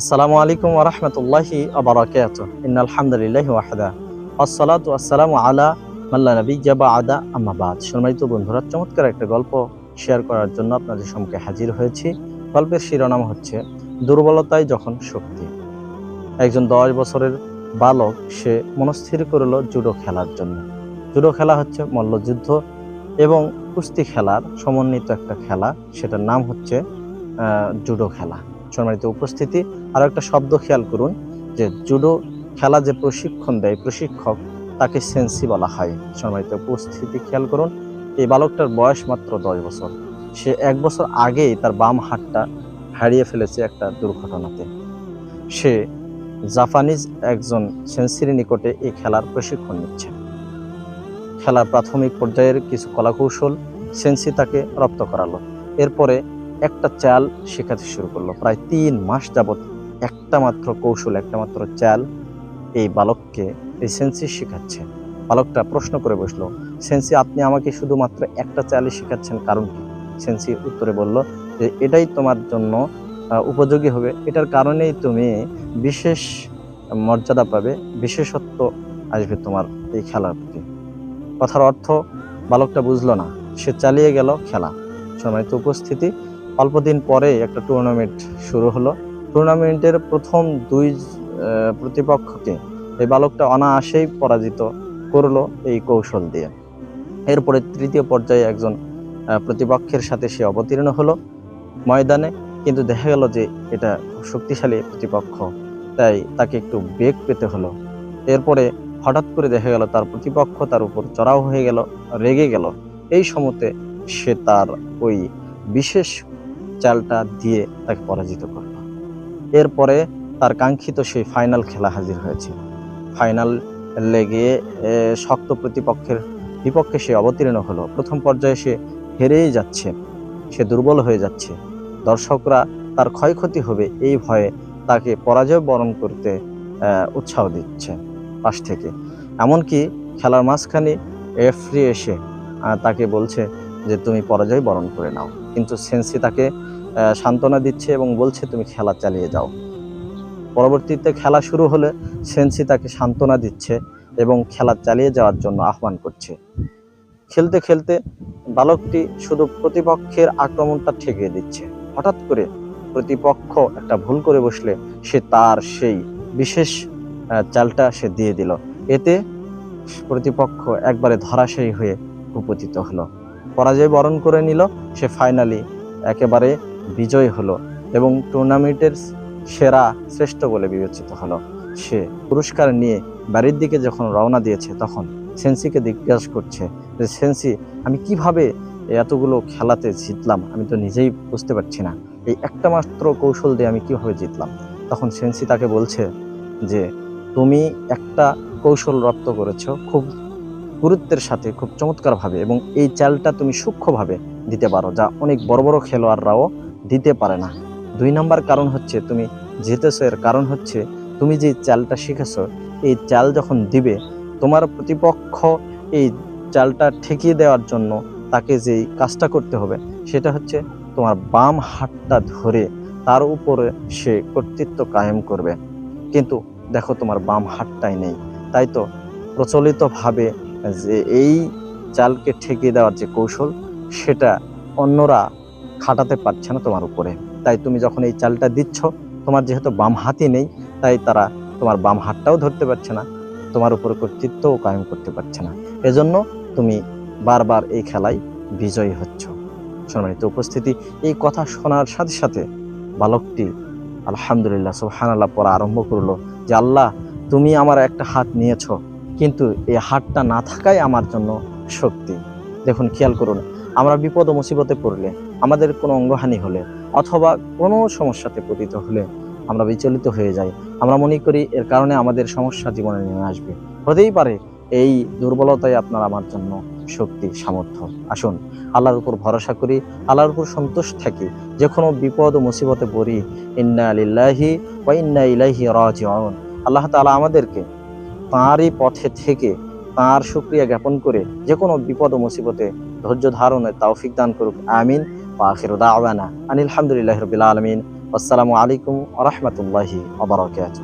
আসসালামু আলাইকুম ওরহমতুল্লাহি আবরাকাত ইনালহামদুলিল্লাহ ওয়াহদা। আসসালাতু আসসালামু আলা মাল্লা নবী জাবা আদা আম্মাবাদ সম্মানিত বন্ধুরা, চমৎকার একটা গল্প শেয়ার করার জন্য আপনাদের সম্মুখে হাজির হয়েছি। গল্পের শিরোনাম হচ্ছে দুর্বলতায় যখন শক্তি। একজন দশ বছরের বালক, সে মনস্থির করল জুডো খেলার জন্য। জুডো খেলা হচ্ছে মল্লযুদ্ধ এবং কুস্তি খেলার সমন্বিত একটা খেলা। সেটার নাম হচ্ছে জুডো খেলা। সম্মানিত উপস্থিতি, আরও একটা শব্দ খেয়াল করুন যে জুডো খেলা যে প্রশিক্ষণ দেয়, প্রশিক্ষক তাকে সেন্সি বলা হয়। সম্মানিত উপস্থিতি খেয়াল করুন, এই বালকটার বয়স মাত্র দশ বছর। সে এক বছর আগেই তার বাম হাতটা হারিয়ে ফেলেছে একটা দুর্ঘটনাতে। সে জাপানিজ একজন সেন্সির নিকটে এই খেলার প্রশিক্ষণ নিচ্ছে। খেলার প্রাথমিক পর্যায়ের কিছু কলাকৌশল সেন্সি তাকে রপ্ত করালো। এরপরে একটা চাল শেখাতে শুরু করল। প্রায় তিন মাস যাবৎ একটা মাত্র কৌশল, একটা মাত্র চাল এই বালককে, এই সেন্সি শেখাচ্ছে। বালকটা প্রশ্ন করে বসল, সেন্সি, আপনি আমাকে শুধুমাত্র একটা চালই শেখাচ্ছেন কারণ কি? সেন্সি উত্তরে বলল, যে এটাই তোমার জন্য উপযোগী হবে। এটার কারণেই তুমি বিশেষ মর্যাদা পাবে, বিশেষত্ব আসবে তোমার এই খেলার প্রতি। কথার অর্থ, বালকটা বুঝলো না। সে চালিয়ে গেল খেলা। সম্মানিত উপস্থিতি অল্প দিন পরে একটা টুর্নামেন্ট শুরু হলো। টুর্নামেন্টের প্রথম দুই প্রতিপক্ষকে এই বালকটা অনায়াসেই পরাজিত করল এই কৌশল দিয়ে। এরপরে তৃতীয় পর্যায়ে একজন প্রতিপক্ষের সাথে সে অবতীর্ণ হলো ময়দানে, কিন্তু দেখা গেল যে এটা শক্তিশালী প্রতিপক্ষ, তাই তাকে একটু বেগ পেতে হলো। এরপরে হঠাৎ করে দেখা গেল তার প্রতিপক্ষ তার উপর চড়াও হয়ে গেল, রেগে গেল। এই সময়তে সে তার ওই বিশেষ চালটা দিয়ে তাকে পরাজিত করল। এরপরে তার কাঙ্ক্ষিত সেই ফাইনাল খেলা হাজির হয়েছে ফাইনাল লেগে শক্ত প্রতিপক্ষের বিপক্ষে সে অবতীর্ণ হলো। প্রথম পর্যায়ে সে হেরেই যাচ্ছে, সে দুর্বল হয়ে যাচ্ছে। দর্শকরা তার ক্ষয়ক্ষতি হবে এই ভয়ে তাকে পরাজয় বরণ করতে উৎসাহ দিচ্ছে পাশ থেকে। এমনকি খেলার মাঝখানে রেফারি এসে তাকে বলছে যে, তুমি পরাজয় বরণ করে নাও। কিন্তু সেন্সি তাকে সান্ত্বনা দিচ্ছে এবং বলছে, তুমি খেলা চালিয়ে যাও। পরবর্তীতে খেলা শুরু হলে সেন্সি তাকে সান্ত্বনা দিচ্ছে এবং খেলা চালিয়ে যাওয়ার জন্য আহ্বান করছে। খেলতে খেলতে বালকটি শুধু প্রতিপক্ষের আক্রমণটা ঠেকিয়ে দিচ্ছে। হঠাৎ করে প্রতিপক্ষ একটা ভুল করে বসলে সে তার সেই বিশেষ চালটা সে দিয়ে দিল। এতে প্রতিপক্ষ একবারে ধরাশায়ী হয়ে উপতিত হলো। পরাজয় বরণ করে নিল, সে ফাইনালি একেবারে বিজয় হলো এবং টুর্নামেন্টের সেরা শ্রেষ্ঠ বলে বিবেচিত হলো। সে পুরস্কার নিয়ে বাড়ির দিকে যখন রওনা দিয়েছে, তখন সেন্সিকে জিজ্ঞাসা করছে যে সেন্সি আমি কীভাবে এতগুলো খেলাতে জিতলাম? আমি তো নিজেই বুঝতে পারছি না। এই একটা মাত্র কৌশল দিয়ে আমি কীভাবে জিতলাম? তখন সেন্সি তাকে বলছে যে, তুমি একটা কৌশল রপ্ত করেছ, খুব গুরুত্বের সাথে খুব চমৎকারভাবে এবং এই চালটা তুমি সূক্ষ্মভাবে দিতে পারো, যা অনেক বড় বড় খেলোয়াড়রাও দিতে পারে না। দুই নম্বর কারণ হচ্ছে তুমি জিতেছো, এর কারণ হচ্ছে তুমি যে চালটা শিখেছো, এই চাল যখন দিবে, তোমার প্রতিপক্ষ এই চালটা ঠেকিয়ে দেওয়ার জন্য তাকে যেই কাজটা করতে হবে, সেটা হচ্ছে তোমার বাম হাতটা ধরে তার উপরে সে কর্তৃত্ব কায়েম করবে। কিন্তু দেখো তোমার বাম হাতটাই নেই। তাই তো প্রচলিতভাবে যে এই চালকে ঠেকিয়ে দেওয়ার যে কৌশল, সেটা অন্যরা খাটাতে পারছে না তোমার উপরে। তাই তুমি যখন এই চালটা দিচ্ছ, তোমার যেহেতু বাম হাতই নেই, তাই তারা তোমার বাম হাতটাও ধরতে পারছে না, তোমার উপরে কর্তৃত্বও কায়েম করতে পারছে না। এজন্য তুমি বারবার এই খেলায় বিজয়ী হচ্ছ। সম্মানিত উপস্থিতি, এই কথা শোনার সাথে সাথে বালকটি আলহামদুলিল্লাহ, সুবহানাল্লাহ, পড়া আরম্ভ করল যে, আল্লাহ, তুমি আমার একটা হাত নিয়েছো কিন্তু এই হাতটা না থাকাই আমার জন্য শক্তি। দেখুন, খেয়াল করুন, আমরা বিপদ ও মুসিবতে পড়লে, আমাদের কোনো অঙ্গহানি হলে অথবা কোনো সমস্যাতে পতিত হলে আমরা বিচলিত হয়ে যাই। আমরা মনে করি এর কারণে আমাদের সমস্যা জীবনে নেমে আসবে। হতেই পারে এই দুর্বলতাই আপনার আমার জন্য শক্তি, সামর্থ্য। আসুন, আল্লাহর উপর ভরসা করি, আল্লাহর উপর সন্তোষ থাকি। যে কোনো বিপদ ও মুসিবতে পড়ি, ইন্না লিল্লাহি ওয়া ইন্না ইলাইহি রাজিউন। আল্লাহ তাআলা আমাদেরকে তাঁরই পথে থেকে তাঁর সুক্রিয়া জ্ঞাপন করে যে কোনো বিপদ ও মুসিবতে ধৈর্য ধারণের তৌফিক দান করুক। আমিন। আখিরু দাওয়ানা আনিল রাব্বিল আলমিন। আসসালামু আলাইকুম রহমতুল্লাহি আবরাকাত